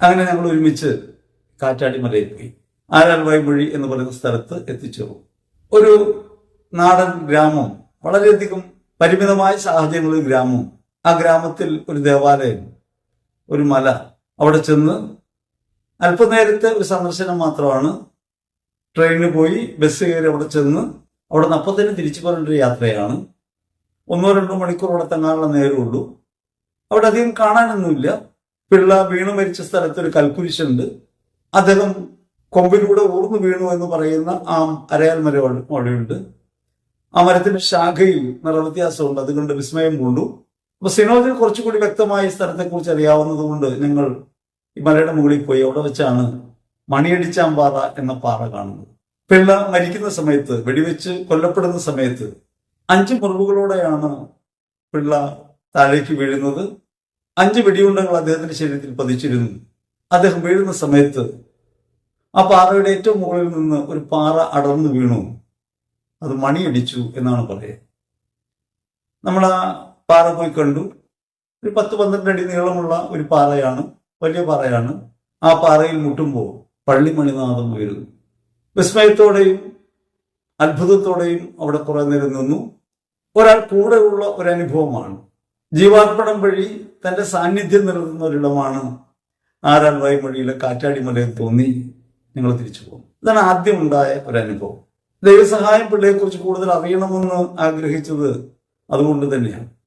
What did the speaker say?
അങ്ങനെ ഞങ്ങൾ ഒരുമിച്ച് കാറ്റാടി മലയിൽ പോയി ആരാൽവായ് മൊഴി എന്ന് പറയുന്ന സ്ഥലത്ത് എത്തിച്ചേർന്നു ഒരു നാടൻ ഗ്രാമം വളരെയധികം പരിമിതമായ സാഹചര്യങ്ങളിൽ ഗ്രാമം. ആ ഗ്രാമത്തിൽ ഒരു ദേവാലയം ഒരു മല അവിടെ ചെന്ന് അല്പനേരത്തെ ഒരു സന്ദർശനം മാത്രമാണ് ട്രെയിനിന് പോയി ബസ് കയറി അവിടെ ചെന്ന് അവിടെ നിന്ന് അപ്പം തന്നെ തിരിച്ചു പോരേണ്ട ഒരു യാത്രയാണ്. ഒന്നോ രണ്ടോ മണിക്കൂർ അവിടെ തങ്ങാനുള്ള നേരമുള്ളൂ അവിടെ അധികം കാണാനൊന്നുമില്ല. പിള്ള വീണു മരിച്ച സ്ഥലത്ത് ഒരു കൽക്കുരിശുണ്ട്. അദ്ദേഹം കൊമ്പിലൂടെ ഊർന്നു വീണു എന്ന് പറയുന്ന ആ അരയാൽ മരം അവിടെ- അവിടെയുണ്ട് ആ മരത്തിന്റെ ശാഖയിൽ നിറവ്യത്യാസമുണ്ട്. അതുകൊണ്ട് വിസ്മയം കൊണ്ടു അപ്പൊ സിനോദിന് കുറച്ചുകൂടി വ്യക്തമായി സ്ഥലത്തെ സ്ഥലത്തെക്കുറിച്ച് അറിയാവുന്നത് കൊണ്ട് ഞങ്ങൾ ഈ മലയുടെ മുകളിൽ പോയി. അവിടെ വെച്ചാണ് മണിയടിച്ചാമ്പാറ എന്ന പാറ കാണുന്നത്. പിള്ള മരിക്കുന്ന സമയത്ത് വെടിവെച്ച് കൊല്ലപ്പെടുന്ന സമയത്ത് അഞ്ച് മുറിവുകളോടെയാണ് പിള്ള താഴേക്ക് വീഴുന്നത്. അഞ്ച് വെടിയുണ്ടങ്ങൾ അദ്ദേഹത്തിന്റെ ശരീരത്തിൽ പതിച്ചിരുന്നു. അദ്ദേഹം വീഴുന്ന സമയത്ത് ആ പാറയുടെ ഏറ്റവും മുകളിൽ നിന്ന് ഒരു പാറ അടർന്നു വീണു. അത് മണിയടിച്ചു എന്നാണ് പറയുക. നമ്മൾ ആ പാറ പോയി കണ്ടു. ഒരു പത്ത് പന്ത്രണ്ട് അടി നീളമുള്ള ഒരു പാറയാണ് വലിയ പാറയാണ്. ആ പാറയിൽ മുട്ടുമ്പോൾ പള്ളിമണിനാഥം ഉയരുന്നു വിസ്മയത്തോടെയും അത്ഭുതത്തോടെയും അവിടെ കുറെ നേരം നിന്നു. ഒരാൾ കൂടെയുള്ള ഒരു അനുഭവമാണ്. ജീവാർപ്പണം വഴി തന്റെ സാന്നിധ്യം നിലനിന്ന ഒരിടമാണ് ആരാൽ മൊഴിയിലെ കാറ്റാടി എന്ന് തോന്നി നിങ്ങൾ തിരിച്ചു പോകും. ഇതാണ് ആദ്യം ഉണ്ടായ ഒരു അനുഭവം ദൈവസഹായം പിള്ളയെക്കുറിച്ച് കൂടുതൽ അറിയണമെന്ന് ആഗ്രഹിച്ചത് അതുകൊണ്ട് തന്നെയാണ്.